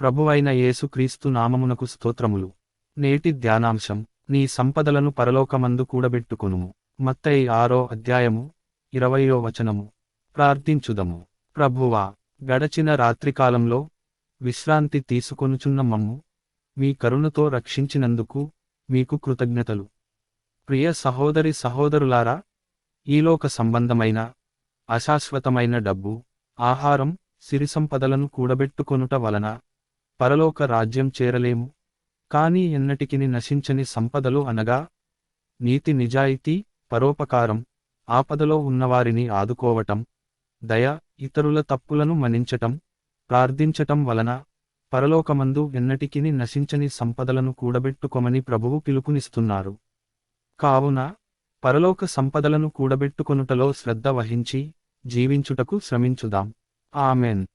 ప్రభువైన యేసుక్రీస్తు నామమునకు స్తోత్రములు. నేటి ధ్యానాంశం నీ సంపదలను పరలోకమందు కూడబెట్టుకొనుము. మత్తయి ఆరో అధ్యాయము ఇరవయో వచనము. ప్రార్థించుదము. ప్రభువా గడచిన రాత్రికాలంలో విశ్రాంతి తీసుకొనుచున్న మమ్ము మీ కరుణతో రక్షించినందుకు మీకు కృతజ్ఞతలు. ప్రియ సహోదరి సహోదరులారా ఈలోక సంబంధమైన అశాశ్వతమైన డబ్బు ఆహారం సిరి సంపదలను కూడబెట్టుకొనుట వలన పరలోక రాజ్యం చేరలేము. కాని ఎన్నటికిని నశించని సంపదలు అనగా నీతి నిజాయితీ పరోపకారం ఆపదలో ఉన్నవారిని ఆదుకోవటం దయ ఇతరుల తప్పులను మన్నించటం ప్రార్థించటం వలన పరలోకమందు ఎన్నటికిని నశించని సంపదలను కూడబెట్టుకొమని ప్రభువు పిలుపునిస్తున్నారు. కావున పరలోక సంపదలను కూడబెట్టుకొనుటలో శ్రద్ధ వహించి జీవించుటకు శ్రమించుదాం. ఆమెన్.